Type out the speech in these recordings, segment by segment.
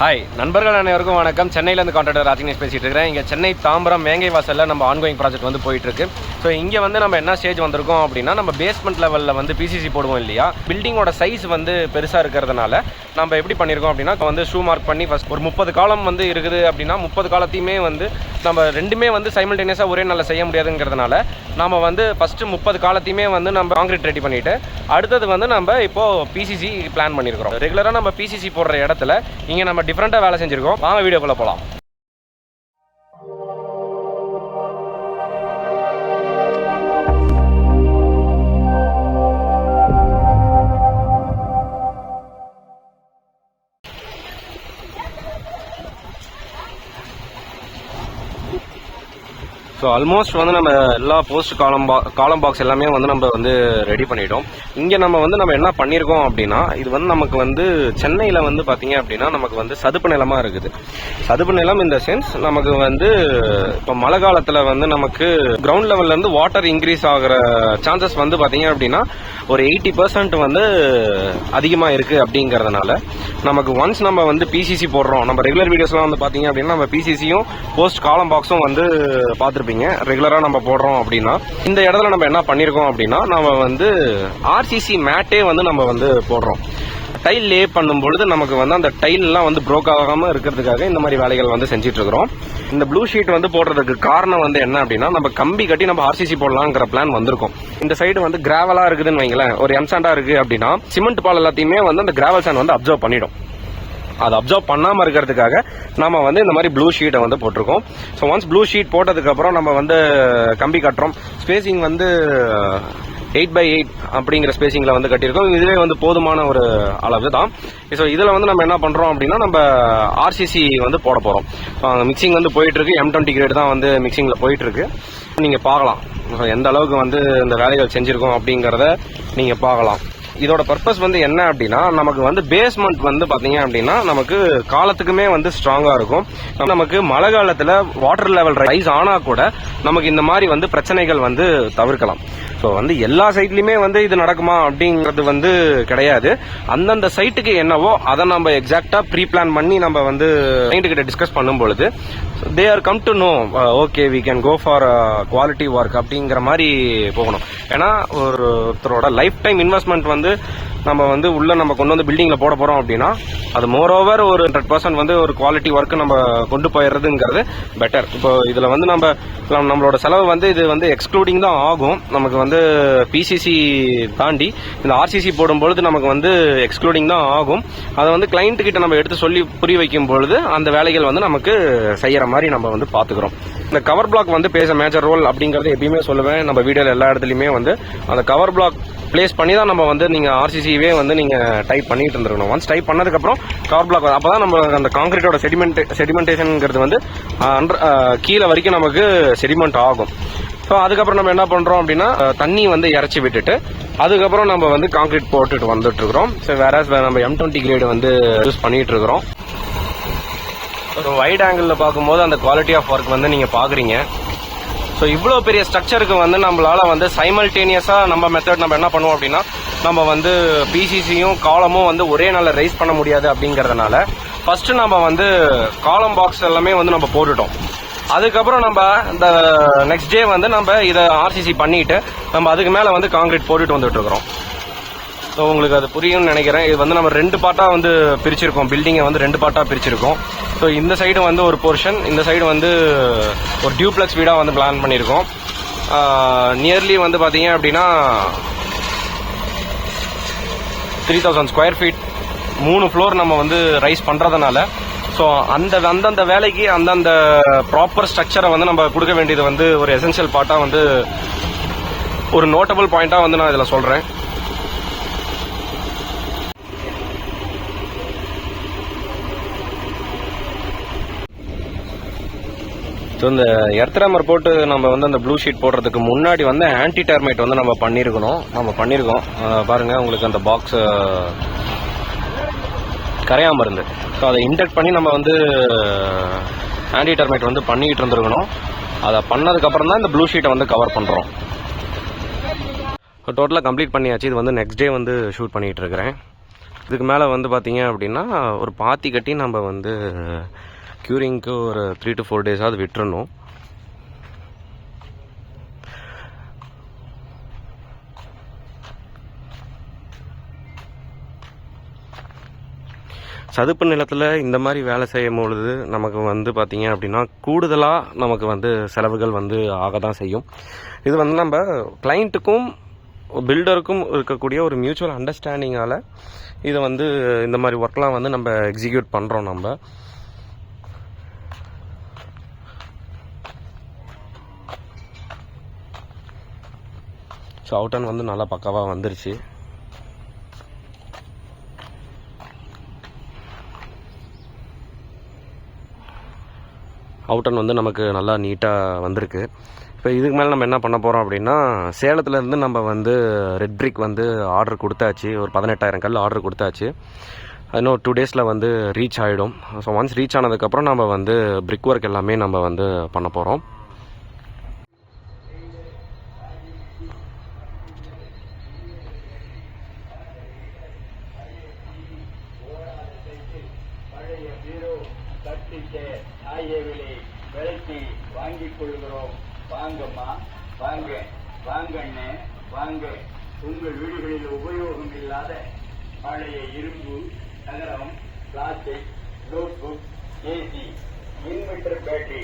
Hi நண்பர்கள் அனைவருக்கும் வணக்கம். சென்னையிலேருந்து கான்ட்ராக்டர் ராஜினேஷ் பேசிகிட்டு இருக்கிறேன். இங்கே சென்னை தாம்பரம் மேங்கை வாசலில் நம்ம ஆன்கோயிங் ப்ராஜெக்ட் வந்து போயிட்டுருக்கு. ஸோ இங்கே வந்து நம்ம என்ன ஸ்டேஜ் வந்திருக்கோம் அப்படின்னா நம்ம பேஸ்மெண்ட் லெவலில் வந்து பிசிசி போடுவோம் இல்லையா? பில்டிங்கோட சைஸ் வந்து பெருசாக இருக்கிறதுனால நம்ம எப்படி பண்ணியிருக்கோம் அப்படின்னா வந்து ஷூ மார்க் பண்ணி ஃபஸ்ட் ஒரு முப்பது காலம் வந்து இருக்குது அப்படின்னா முப்பது காலத்தையுமே வந்து நம்ம ரெண்டுமே வந்து சைமல்டேனியஸாக ஒரே நாளில் செய்ய முடியாதுங்கிறதுனால நம்ம வந்து ஃபஸ்ட்டு முப்பது காலத்தையுமே வந்து நம்ம காங்கிரீட் ரெடி பண்ணிவிட்டு அடுத்தது வந்து நம்ம இப்போது பிசிசி பிளான் பண்ணியிருக்கிறோம் ரெகுலராக நம்ம பிசிசி போடுற இடத்துல இங்கே நம்ம டிஃப்ரெண்ட்டாக வேலை செஞ்சுருக்கோம். வாங்க வீடியோக்குள்ளே போகலாம் ஸோ ஆல்மோஸ்ட் வந்து நம்ம எல்லா போஸ்ட் காலம் பா காலம் பாக்ஸ் எல்லாமே வந்து நம்ம வந்து ரெடி பண்ணிட்டோம். இங்கே நம்ம வந்து நம்ம என்ன பண்ணியிருக்கோம் அப்படின்னா இது வந்து நமக்கு வந்து சென்னையில் வந்து பார்த்தீங்க அப்படின்னா நமக்கு வந்து சதுப்பு நிலமாக இருக்குது. சதுப்பு நிலம் இந்த சென்ஸ் நமக்கு வந்து இப்போ மழை காலத்தில் வந்து நமக்கு கிரவுண்ட் லெவல்லேருந்து வாட்டர் இன்க்ரீஸ் ஆகிற சான்சஸ் வந்து பார்த்தீங்க அப்படின்னா ஒரு எயிட்டி பர்சன்ட் வந்து அதிகமாக இருக்குது அப்படிங்கிறதுனால நமக்கு ஒன்ஸ் நம்ம வந்து பிசிசி போடுறோம் நம்ம ரெகுலர் வீடியோஸ்லாம் வந்து பார்த்தீங்க அப்படின்னா நம்ம பிசிசியும் போஸ்ட் காலம் பாக்ஸும் வந்து பார்த்துருப்பீங்க ரெகுலராக நம்ம போடுறோம் அப்படின்னா இந்த இடத்துல நம்ம என்ன பண்ணியிருக்கோம் அப்படின்னா நம்ம வந்து ஆர்சிசி மேட்டே வந்து நம்ம வந்து போடுறோம். டைல் லே பண்ணும் பொழுது நமக்கு வந்து அந்த டைல்லாம் வந்து ப்ரோக் ஆகாம இருக்கிறதுக்காக இந்த மாதிரி வேலைகள் வந்து செஞ்சுட்டு இருக்கிறோம். இந்த ப்ளூ ஷீட் வந்து போடுறதுக்கு காரணம் வந்து என்ன அப்படின்னா நம்ம கம்பி கட்டி நம்ம ஆர்சிசி போடலாங்கிற பிளான் வந்திருக்கும். இந்த சைடு வந்து கிராவலா இருக்குதுன்னு வைங்களேன். ஒரு எம்சாண்டா இருக்கு அப்படின்னா சிமெண்ட் பால் எல்லாத்தையுமே வந்து அந்த கிராவல் சாண்ட் வந்து அப்சர்வ் பண்ணிடும். அதை அப்சர்வ் பண்ணாமல் இருக்கிறதுக்காக நம்ம வந்து இந்த மாதிரி ப்ளூ ஷீட்டை வந்து போட்டிருக்கோம். ஸோ ஒன்ஸ் ப்ளூ ஷீட் போட்டதுக்கப்புறம் நம்ம வந்து கம்பி கட்டுறோம். ஸ்பேசிங் வந்து எயிட் பை எயிட் அப்படிங்கிற ஸ்பேசிங்கில் வந்து கட்டியிருக்கோம். இதுவே வந்து போதுமான ஒரு அளவு தான். ஸோ இதில் வந்து நம்ம என்ன பண்ணுறோம் அப்படின்னா நம்ம ஆர்சிசி வந்து போட போகிறோம் மிக்சிங் வந்து போயிட்டுருக்கு. எம் டுவெண்ட்டி கிரேட் தான் வந்து மிக்சிங்கில் போயிட்டுருக்கு. நீங்கள் பார்க்கலாம். எந்த அளவுக்கு வந்து இந்த வேலைகள் செஞ்சுருக்கோம் அப்படிங்கிறத நீங்கள் பார்க்கலாம். இதோட பர்பஸ் வந்து என்ன அப்படின்னா நமக்கு வந்து பேஸ்மெண்ட் வந்து பார்த்தீங்க அப்படின்னா நமக்கு காலத்துக்குமே வந்து ஸ்ட்ராங்காக இருக்கும். நமக்கு மழை காலத்தில் வாட்டர் லெவல் ரைஸ் ஆனால் கூட நமக்கு இந்த மாதிரி வந்து பிரச்சனைகள் வந்து தவிர்க்கலாம். ஸோ வந்து எல்லா சைட்லையுமே வந்து இது நடக்குமா அப்படிங்கிறது வந்து கிடையாது. அந்தந்த சைட்டுக்கு என்னவோ அதை நம்ம எக்ஸாக்டாக ப்ரீ பிளான் பண்ணி நம்ம வந்து கிளைண்ட் கிட்ட டிஸ்கஸ் பண்ணும் பொழுது they are come to know okay we can go for quality work அப்படிங்கிற மாதிரி போகணும். ஏன்னா ஒரு ஒருத்தரோட லைஃப் டைம் இன்வெஸ்ட்மெண்ட் வந்து நம்ம வந்து உள்ள நம்ம கொண்டு வந்து பில்டிங்ல போட போறோம் அப்படின்னா அது மோர் ஓவர் ஒரு ஹண்ட்ரட் பர்சன்ட் வந்து ஒரு குவாலிட்டி ஒர்க் நம்ம கொண்டு போயிடுறதுங்கிறது பெட்டர் இப்போ இதுல வந்து நம்ம நம்மளோட செலவு வந்து இது வந்து எக்ஸ்க்ளூடிங் தான் ஆகும். நமக்கு வந்து பிசிசி தாண்டி இந்த ஆர்சிசி போடும்பொழுது நமக்கு வந்து எக்ஸ்க்ளூடிங் தான் ஆகும். அதை வந்து கிளைண்ட் கிட்ட நம்ம எடுத்து சொல்லி புரிய வைக்கும் பொழுது அந்த வேலைகள் வந்து நமக்கு செய்யற மாதிரி நம்ம வந்து பாத்துக்கிறோம். இந்த கவர் பிளாக் வந்து பேச மேஜர் ரோல் அப்படிங்கறது எப்பயுமே சொல்லுவேன். நம்ம வீடியோல எல்லா இடத்துலயுமே வந்து அந்த கவர் பிளாக் பிளேஸ் பண்ணி தான் நம்ம வந்து நீங்க ஆர்சிசிவே வந்து நீங்க டைப் பண்ணிட்டு இருந்திருக்கணும். ஒன்ஸ் டைப் பண்ணதுக்கு அப்புறம் கவர் பிளாக் அப்பதான் நம்ம அந்த காங்கிரீட்டோட செடிமெண்ட் செடிமெண்டேஷன்ங்கிறது வந்து அண்டர் கீழே வரைக்கும் நமக்கு செடிமெண்ட் ஆகும். ஸோ அதுக்கப்புறம் நம்ம என்ன பண்றோம் அப்படின்னா தண்ணி வந்து இறச்சி விட்டுட்டு அதுக்கப்புறம் நம்ம வந்து காங்கிரீட் போட்டுட்டு வந்துட்டு இருக்கிறோம் ஸோ வேற நம்ம எம் டுவெண்ட்டி கிரேடு வந்து யூஸ் பண்ணிட்டு இருக்கிறோம் ஒரு வைட் ஆங்கிளில் பார்க்கும்போது அந்த குவாலிட்டி ஆஃப் ஒர்க் வந்து நீங்கள் பார்க்குறீங்க. ஸோ இவ்வளோ பெரிய ஸ்ட்ரக்சருக்கு வந்து நம்மளால் வந்து சைமல்டேனியஸாக நம்ம மெத்தட் நம்ம என்ன பண்ணுவோம் அப்படின்னா நம்ம வந்து பிசிசியும் காலமும் வந்து ஒரே நாளில் ரைஸ் பண்ண முடியாது அப்படிங்கிறதுனால ஃபஸ்ட்டு நம்ம வந்து காலம் பாக்ஸ் எல்லாமே வந்து நம்ம போட்டுட்டோம். அதுக்கப்புறம் நம்ம இந்த நெக்ஸ்ட் டே வந்து நம்ம இதை ஆர்சிசி பண்ணிட்டு நம்ம அதுக்கு மேலே வந்து காங்கிரீட் போட்டுட்டு வந்துட்டு இருக்கிறோம். ஸோ உங்களுக்கு அது புரியும்னு நினைக்கிறேன். இது வந்து நம்ம ரெண்டு பார்ட்டாக வந்து பிரிச்சிருக்கோம். பில்டிங்கை வந்து ரெண்டு பார்ட்டாக பிரிச்சிருக்கோம். ஸோ இந்த சைடு வந்து ஒரு போர்ஷன் இந்த சைடு வந்து ஒரு டியூப்ளெக்ஸ் வீடாக வந்து பிளான் பண்ணியிருக்கோம் நியர்லி வந்து பார்த்தீங்க அப்படின்னா த்ரீ தௌசண்ட் ஸ்கொயர் ஃபீட் மூணு ஃப்ளோர் நம்ம வந்து ரைஸ் பண்ணுறதுனால ஸோ அந்த அந்தந்த வேலைக்கு அந்தந்த ப்ராப்பர் ஸ்ட்ரக்சரை வந்து நம்ம கொடுக்க வேண்டியது வந்து ஒரு எசென்ஷியல் பார்ட்டாக வந்து ஒரு நோட்டபுள் பாயிண்ட்டாக வந்து நான் இதில் சொல்கிறேன் ஸோ இந்த எர்த்ராமர் போட்டு நம்ம வந்து அந்த ப்ளூ ஷீட் போடுறதுக்கு முன்னாடி வந்து ஆன்டி டெர்மைட் வந்து நம்ம பண்ணியிருக்கணும் நம்ம பண்ணியிருக்கோம் பாருங்கள் உங்களுக்கு அந்த பாக்ஸ் கரையாமல் இருந்து. ஸோ அதை இன்டெக்ட் பண்ணி நம்ம வந்து ஆன்டி டெர்மைட் வந்து பண்ணிக்கிட்டு இருந்திருக்கணும். அதை பண்ணதுக்கப்புறம் தான் இந்த ப்ளூ ஷீட்டை வந்து கவர் பண்ணுறோம் டோட்டலாக கம்ப்ளீட் பண்ணியாச்சு. இது வந்து நெக்ஸ்ட் டே வந்து ஷூட் பண்ணிகிட்டு இருக்கிறேன். இதுக்கு மேலே வந்து பார்த்தீங்க அப்படின்னா ஒரு பாத்தி கட்டி நம்ம வந்து க்யூரிங்க்கு ஒரு த்ரீ டு ஃபோர் டேஸாவது விட்டுறணும். சதுப்பு நிலத்தில் இந்த மாதிரி வேலை செய்யும் பொழுது நமக்கு வந்து பார்த்திங்க அப்படின்னா கூடுதலாக நமக்கு வந்து செலவுகள் வந்து ஆக தான் செய்யும். இது வந்து நம்ம கிளைண்ட்டுக்கும் பில்டருக்கும் இருக்கக்கூடிய ஒரு மியூச்சுவல் அண்டர்ஸ்டாண்டிங்கால் இதை வந்து இந்த மாதிரி ஒர்க்லாம் வந்து நம்ம எக்ஸிக்யூட் பண்ணுறோம் நம்ம. ஸோ அவுட்டன் வந்து நல்லா பக்காவாக வந்துருச்சு. அவுட்டன் வந்து நமக்கு நல்லா நீட்டாக வந்திருக்கு. இப்போ இதுக்கு மேலே நம்ம என்ன பண்ண போகிறோம் அப்படின்னா சேலத்துலேருந்து நம்ம வந்து ரெட் பிரிக் வந்து ஆர்டர் கொடுத்தாச்சு. ஒரு பதினெட்டாயிரம் கல் ஆர்டர் கொடுத்தாச்சு. இன்னும் டூ டேஸில் வந்து ரீச் ஆகிடும் ஸோ ஒன்ஸ் ரீச் ஆனதுக்கப்புறம் நம்ம வந்து பிரிக் ஒர்க் எல்லாமே நம்ம வந்து பண்ண போகிறோம் கட்டிக்க ஆகியவிலை விலைக்கு வாங்கிக் கொள்கிறோம். வாங்கம்மா வாங்க வாங்கண்ணே வாங்க. உங்கள் வீடுகளில் உபயோகம் இல்லாத பழைய இரும்பு நகரம் plastic notebook AC inverter battery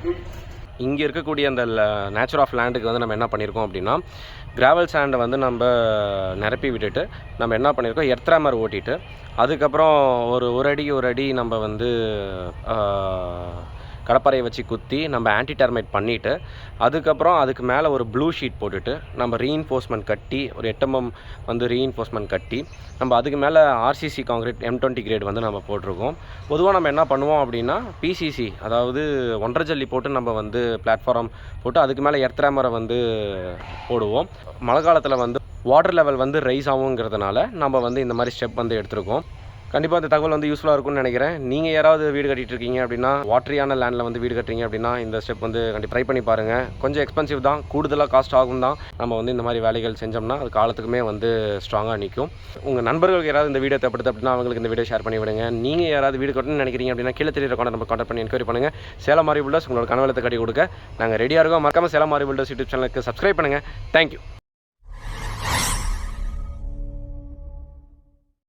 சுவிட்ச் இங்கே இருக்கக்கூடிய அந்த நேச்சர் ஆஃப் லேண்டுக்கு வந்து நம்ம என்ன பண்ணியிருக்கோம் அப்படின்னா கிராவல் சாண்டை வந்து நம்ம நிரப்பி விட்டுட்டு நம்ம என்ன பண்ணியிருக்கோம் எர்த்ராமர் ஓட்டிட்டு அதுக்கப்புறம் ஒரு ஒரு அடி ஒரு அடி நம்ம வந்து கடப்பறையை வச்சு குத்தி நம்ம ஆன்டி டெர்மைட் பண்ணிவிட்டு அதுக்கப்புறம் அதுக்கு மேலே ஒரு ப்ளூ ஷீட் போட்டுட்டு நம்ம ரீஇன்ஃபோர்ஸ்மெண்ட் கட்டி ஒரு எட்டம்பம் வந்து ரீஇன்ஃபோர்ஸ்மெண்ட் கட்டி நம்ம அதுக்கு மேலே RCC concrete M twenty grade வந்து நம்ம போட்டிருக்கோம். பொதுவாக நம்ம என்ன பண்ணுவோம் அப்படின்னா பிசிசி அதாவது ஒன்றரை ஜல்லி போட்டு நம்ம வந்து பிளாட்ஃபார்ம் போட்டு அதுக்கு மேலே எர்த்ராமரை வந்து போடுவோம். மழை காலத்தில் வந்து வாட்டர் லெவல் வந்து ரைஸ் ஆகுங்கிறதுனால நம்ம வந்து இந்த மாதிரி ஸ்டெப் வந்து எடுத்திருக்கோம். கண்டிப்பாக அந்த தகவல் வந்து யூஸ்ஃபுல்லாக இருக்கும்னு நினைக்கிறேன். நீங்கள் யாராவது வீடு கட்டிட்டு இருக்கீங்க அப்படின்னா வாட்டரியான லேண்டில் வந்து வீடு கட்டுறீங்க அப்படின்னா இந்த ஸ்டெப் வந்து கண்டிப்பாக ட்ரை பண்ணி பாருங்கள் கொஞ்சம் எக்ஸ்பென்சிவ் தான் கூடுதலாக காஸ்ட் ஆகும் தான். நம்ம வந்து இந்த மாதிரி வேலைகள் செஞ்சோம்னா அது காலத்துக்குமே வந்து ஸ்ட்ராங்காக நிற்கும் உங்கள் நண்பர்களுக்கு யாராவது இந்த வீடியோ தேவைப்படுது அப்படின்னா அவங்களுக்கு இந்த வீடியோ ஷேர் பண்ணி விடுங்க. நீங்கள் யாராவது வீடு கட்டணும்னு நினைக்கிறீங்க அப்படின்னா கீழே தெரியுற கான்டாக்ட் நம்ம கான்டாக்ட் பண்ணி என்கொயரி பண்ணுங்கள் சேலம் மாரி பில்டர்ஸ் உங்களோட கனவலத்தை கட்டி கொடுக்க நாங்கள் ரெடியாக இருக்கோம். மறக்காமல் சேலம் மாரி பில்டர்ஸ் யூடியூப் சேனலுக்கு சப்ஸ்கிரைப் பண்ணுங்கள் தேங்க்யூ